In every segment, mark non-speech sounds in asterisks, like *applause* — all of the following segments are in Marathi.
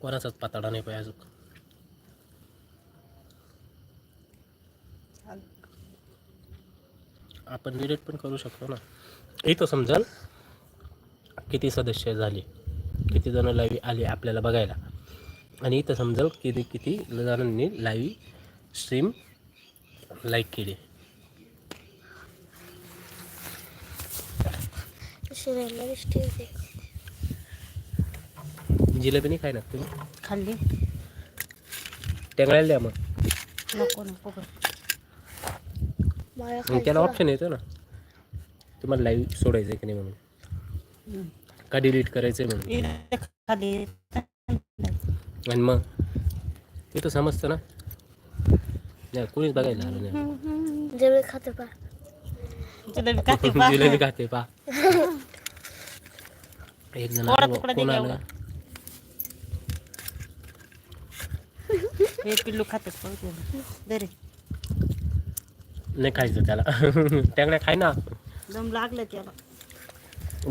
कोणाचाच पाताडा नाही पाहिजे अजून. आपण डिलीट पण करू शकतो ना. इथं समजाल? किती सदस्य झाले? किती जण लाईव्ह आले आपल्याला बघायला? आणि इथं समजाल किती किती जणांनी लाईव्ह स्ट्रीम लाईक केली. जिलेबी नाही खायना तुम्ही? खाल्ली. टेंगळ्याला द्या मग. नको नको. मला मग त्याला. ऑप्शन येतो ना. तुम्हाला लाईव्ह सोडायचं आहे की नाही म्हणून. का डिलीट करायचं आहे म्हणून? इकडे खाली आणि मग? ते तर समजतं ना. नाही कोणीच बघायला आलं नाही. जेवढे खाते पा जिलेबी खाते बा. जिलेबी खाते पा *laughs* एक जण थोडा आलं, तुकडा कोण दे आलं. हे पिल्लू खाते पाहू दे रे. नाही खायचं त्याला. *laughs* टँगड्या खाय ना. दम लागलं त्याला.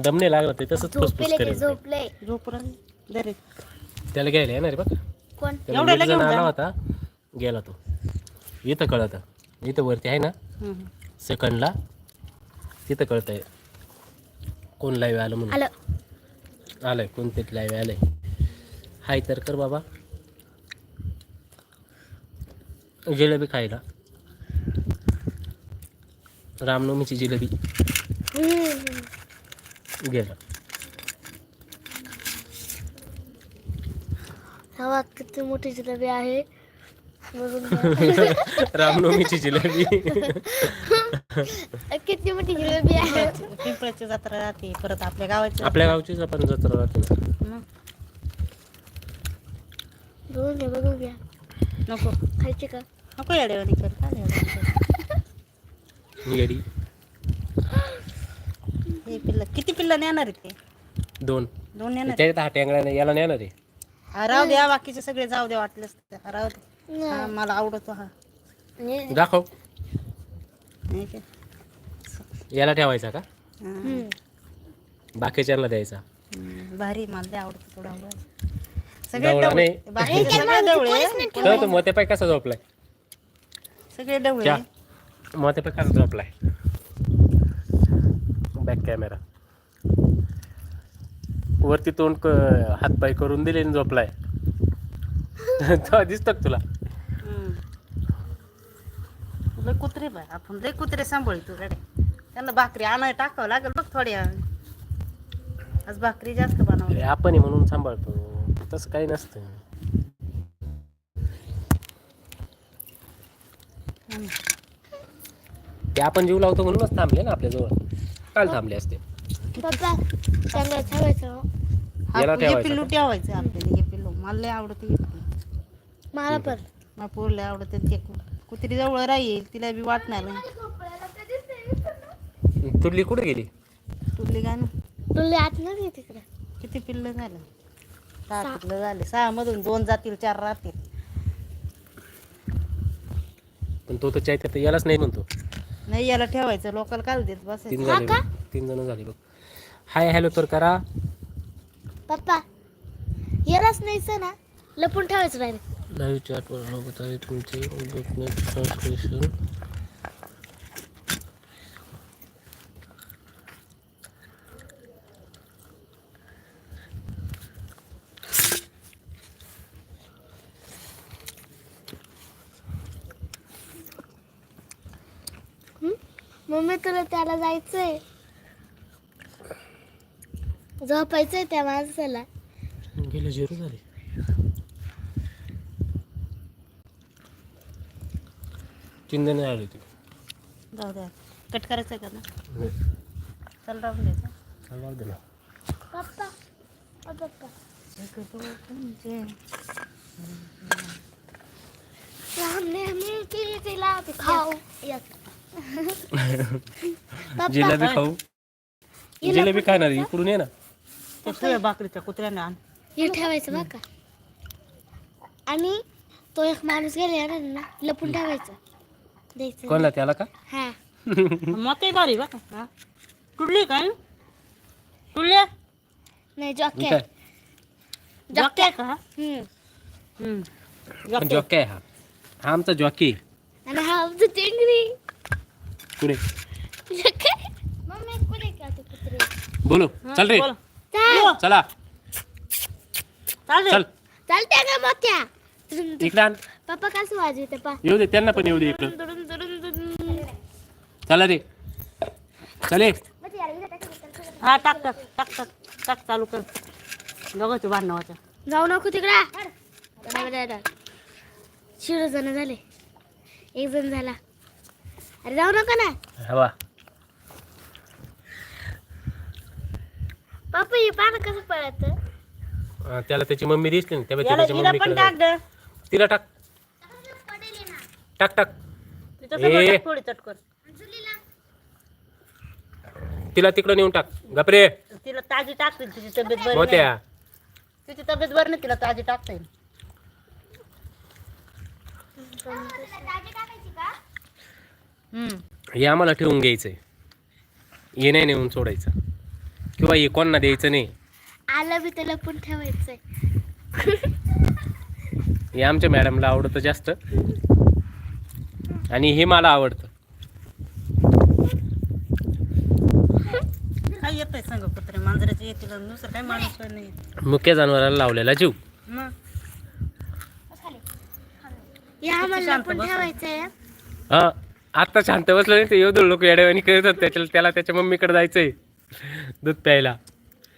दम नाही लागला ते तसंच फुसफुस झोपले ते करेल ते. झोपले. झोप राहिली. दे रे. त्याला घ्यायला येणार बघ. कोण? त्याला एवढ्याला एक जण घेऊन जा. आला होता गेला तो. इथं कळत. इथं वरती आहे ना? हम्म. सेकंडला. तिथं कळत आहे कोण लाईव्ह आलं म्हणून? आलं. आलंय. कोणते लाईव्ह आलंय? हाय तर कर बाबा. जिलेबी खायला. रामनवमीची जिलेबी. गेलं. हवा किती मोठी जिलेबी आहे. रामनवमीची जिलेबी. *laughs* किती मोठी जिलेबी आहे. पिंपळाची जत्रा राहते परत आपल्या गावाची. आपल्या गावचीच आपण जत्रा राहते ना. मग? बघून घ्या बघून घ्या. नको. खायचे का? नको येड्यावानी कर कर? येडी हे पिल्ल किती पिल्ल नेणार आहेत ते दोन दोन नेणार आहेत? त्याच्यात हा टेंगळा याला नेणार आहे हा, राहू द्या बाकीचे सगळे जाऊ द्या वाटलेच तर. हा, राहू दे हा. मला आवडतो हा दाखव नाही काय? याला ठेवायचा का हा. बाकीच्यांना द्यायचा हम्म, भारी मला लय आवडतो थोडा सगळे डवळा डवळे नाही. बाकीचे सगळे डवळे तर तो मोत्या पाय कसा झोपलाय सगळे डवळे क्या मोत्या पाय कसा झोपलाय बॅक कॅमेरा वरती तोंड क- हातपाय करून दिले आणि झोपलाय *laughs* तो दिसतो का तुला? हम्म. लय कुत्रे बाय आपण लय कुत्रे सांभाळतो गाडी त्यांना भाकरी आणाय टाकावं लागेल बघ थोड्या आज भाकरी जास्त बनवली. आपण आहे म्हणून सांभाळतो. तसं काही नसतं. ते आपण जीव लावतो म्हणूनच थांबले ना आपल्याजवळ काल थांबले असते. पप्पा ठेवायचं हो. हा, याला हे ठेवायचं पिल्लू का? ठेवायचं आपल्याला हे पिल्लू. मला लय आवडतं हे पिल्लू. मला पण. मला पोरले आवडतं ते. कु- कुत्री जवळ राहील तिला बी वाटणार तुडली कुठे गेली? तुरली गाणं तुला आत नाही तिकडे. किती पिल्लं झालं? सहा पिल्लं झाले. सहा मधून दोन जातील चार राहतील. पण तो तर चैत्यात यालाच नाही म्हणतो. नाही याला ठेवायचं. लोकल काल देत बस तीन झाले? बघ. तीन जण झाले बघ. हाय हॅलो तर करा. पप्पा यालाच नाही सर ना लपून ठेवायचं डायरेक्ट लाईव्ह चॅटवर बघत आहे तुमचे मम्मी तुला त्याला जायचंय. झोपायचंय त्या माणसाला. गेले झिरो झाले. तीन जण आले ते जाऊ द्या. कट करायचं आहे का ना? चल राहून द्यायचं चालू दे ना. पप्पा ओ मिलके तिला खाओ. एक. जिलेबी खाऊ. जिलेबी खाणार इकडून ये ना. त्या शिळ्या भाकरीच्या कुत्र्याने आण. हे ठेवायचं बघ का? आणि तो एक माणूस गेला येणार ना लपून ठेवायचं. द्यायचं. कोणला त्याला का? हा. *laughs* मग ते भारी बा हा. तुडली काय तुडल्या नाही मी जॉकेट काय जॉकी आहे. का? हा? हम्म. हम्म. जॉकी. जॉकी हा. हा आमचा जॉकी हा आमचं टेंगरी पुढे मम्मी कुठे? ते बोलो. हा, चल रे. बोला. चाल. चला. चाल. रे. चल चालते का मोठ्या इकडे आण. पप्पा कसं वाजवते पा. येऊ दे त्यांना पण येऊ दे इकडं. चला रे. चले. हा टाक टाक टाक टाक टाक चालू कर. दोघांचे भांडणं वाचा जाऊ नको तिकडा. शिरो जण झाले. एक जण झाला. अरे जाऊ नका ना. हवा पप्पा हे पानं कसं पळत? हा, त्याला त्याची मम्मी दिसली ना तेव्हा याला त्याच्या हिला पण टाक. ग. तिला टाक. टाक टाक. ए. टाक थोडी चटकर तिला तिकडं नेऊन टाक. गपरे तिला ताजी टाकतील तिची तब्येत बरी नाही. मोत्या तिची तब्येत बरी नाही तिला ताजी टाकता येईल. हे आम्हाला ठेवून घ्यायचंय. हे नाही नेऊन सोडायचं. किंवा हे कोणाला द्यायचं नाही. आलं बी त्याला पण ठेवायचंय. हे आमच्या मॅडमला आवडतं जास्त. आणि हे मला आवडतं. काय येतंय सांग कुत्रे मांजराचे येतील आणि दुसरं काय माणूस पण नाही. येत. मुख्य जनावराला लावलेला जीव. मग? हे. आम्हाला शांत बसलं नाही ते एवढं लोक येड्यावानी करतात त्याच्या त्याला त्याच्या मम्मीकडे जायचंय. दूध प्यायला.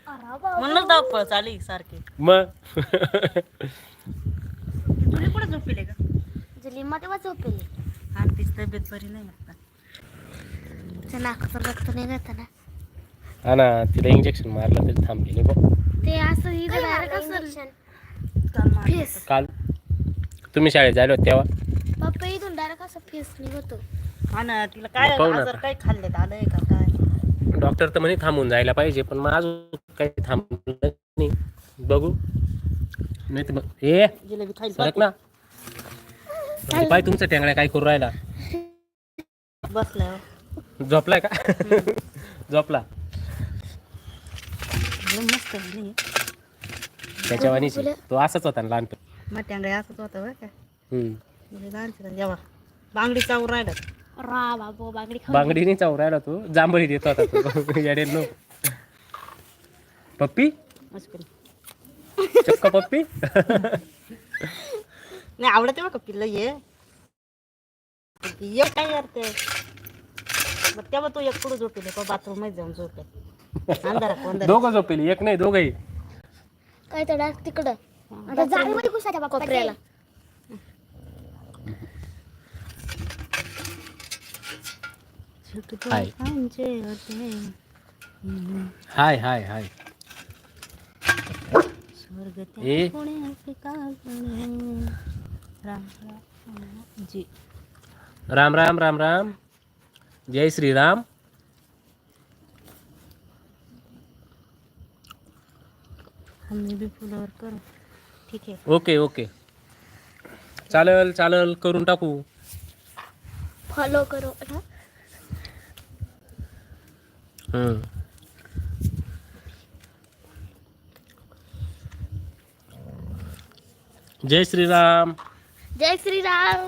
म्हणूनच धावपळ चालली सारखी. मग? तुला कुठे झोपले का मध्ये झोपेली. आणि तिची तब्येत बरी नाही आता त्या नाकाचं रक्त निघत ना. हा ना तिला इंजेक्शन मारलं तरी थांबली नाही बघ. ते असं इथं असं काल मारलं फेस. काल? तुम्ही शाळेत जायला होते तेव्हा? पप्पा इथून डायरेक्ट असं फेस निघतो. होतं. हा ना तिला काय पाहू ना आजार आता. काय खाल्लेत आलंय का काय? डॉक्टर तर म्हणे थांबून जायला पाहिजे पण मग अजून काही थांबलं नाही. बघू. नाही तर ए जिलेबी ना. अरे पाय तुमचा टेंगड्या काय करू राहिला. बसल्यावर झोपलाय का? झोपला. लय मस्त त्याच्या वाणीची तो असाच होता ना लहानपणी. मग त्या असंच होतं बरं का? हम्म. म्हणजे जेव्हा बांगडी चावून राहिलं. रा बाबू बागडी खाऊ बांगडी नाही चावू राहिला तू. जांभळी देत होता तू. *laughs* येडेल नो पप्पी? चक्क पप्पी? *laughs* नाही आवडते बघा पिल्लं ये ये काय करते? मग तेव्हा तू एक पुढे झोपेले का बाथरूममध्ये जाऊन झोपले. अंधारा कोण दोघं झोपेली एक नाही दोघही. काय तर तिकडं. आता जाळीमध्ये घुसायच्या कोपऱ्याला. हाय. हाय हाय हाय ए. राम राम जी राम राम राम राम जय श्रीराम हमने भी फुलावर करू ठीक आहे ओके ओके चालेल चालेल करून टाकू. फॉलो करो ना. जय श्रीराम. जय श्रीराम.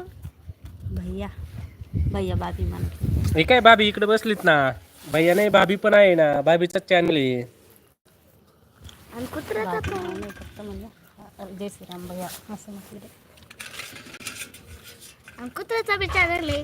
भैया भैया बाबी म्हणते हे काय भाभी इकडे बसलीत ना? भैया नाही भाभी पण आहे ना. भाभीचा चॅनल आहे आणि कुत्र्याचा बाबी फक्त जय श्रीराम भैया असं म्हटलं. रे. आणि कुत्र्याचा बी चॅनल आहे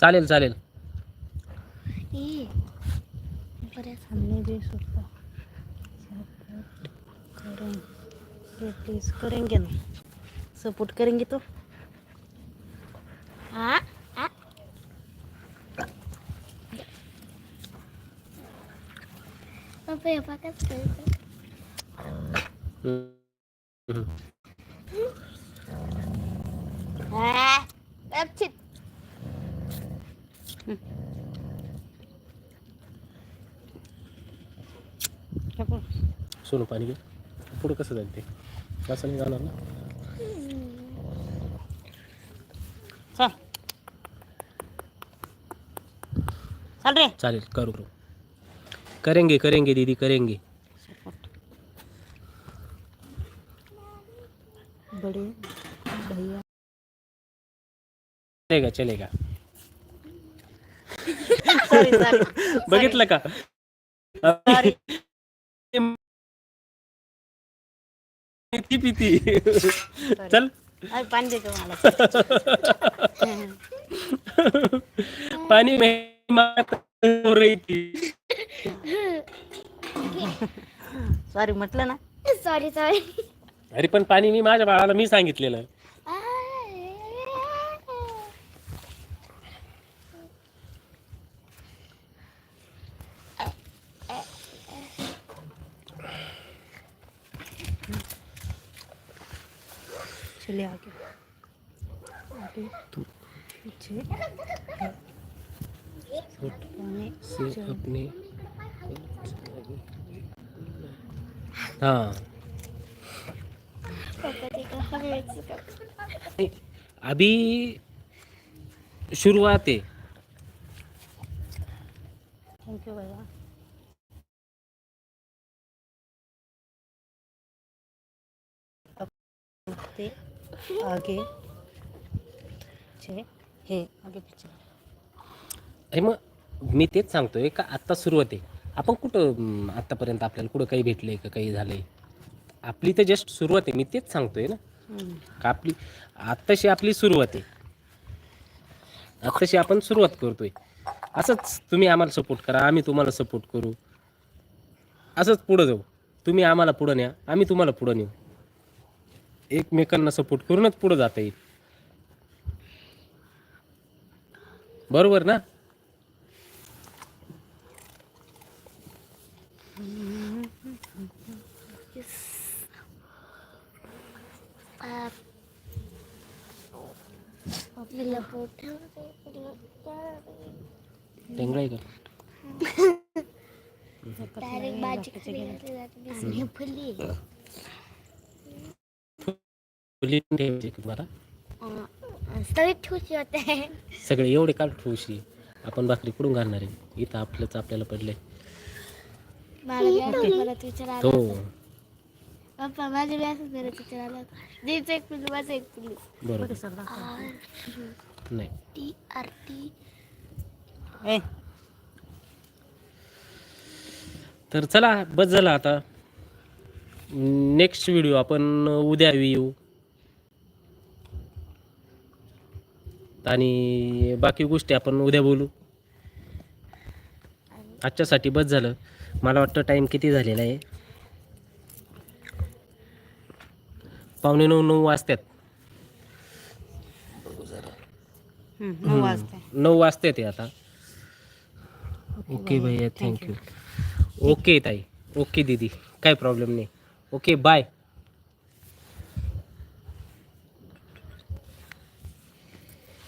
चालेल चालेल. ई, बऱ्याच हमने भी सोचा सपोर्ट करेंगे प्लीज करेंगे ना सपोर्ट करेंगे तो? हा हा. पप्पा हे बघा कसं करतं. हम्म. हा. गपचित हे बघ. सोनू पाणी घे पुढं कसं जाईल ते कसं नाही जाणार ना चल रे। चालेल करू करू. करेंगे करेंगे दीदी करेंगे. बडे भैया चलेगा चलेगा. बघितलं का? सॉरी पिती चल. पाणी *laughs* *laughs* पाणी *laughs* सॉरी म्हटलं ना. सॉरी सॉरी अरे पण पाणी मी माझ्या बाळाला मी सांगितलेलं चलिए आगे. आगे. पीछे. से अपने हाँ। अभी शुरुआत है। थैंक यू भैया आगे। पीछे हे आगे पीछे। हे मग मी तेच सांगतोय का आत्ता सुरुवात आहे. आपण कुठं आत्तापर्यंत आपल्याला कुठं काही भेटलंय का काही झालंय? आपली तर जस्ट सुरुवात आहे. मी तेच सांगतोय ना. का आपली आत्ताशी आपली सुरुवात आहे. आत्ताशी आपण सुरुवात करतोय. असंच तुम्ही आम्हाला सपोर्ट करा आम्ही तुम्हाला सपोर्ट करू. असंच पुढं जाऊ. तुम्ही आम्हाला पुढं न्या आम्ही तुम्हाला पुढं नेऊ. एकमेकांना सपोर्ट करूनच पुढं जाता येईल. बरोबर ना? लपोट का? डायरेक्ट भाजी घातली जाते बिस्किट फुली ठेवायची तुम्हाला. तरी ठेवची होते सगळे एवढे काल ठेवशी आपण भाकरी कुठून घालणार आहे? इथं आपलंच आपल्याला पडलंय. मला परत पप्पा एक माझं एक बरोबर नाही. T R T. ए. तर चला बस झालं आता. नेक्स्ट व्हिडिओ आपण उद्या येऊ. आणि बाकी गोष्टी आपण उद्या बोलू. आजच्यासाठी बस झालं. मला वाटतं टाईम किती झालेला आहे? पावणे नऊ नऊ वाजतात. नऊ वाजते. नऊ वाजते ते आता. ओके भैया थँक्यू ओके ताई. ओके दीदी. काय प्रॉब्लेम नाही. Okay bye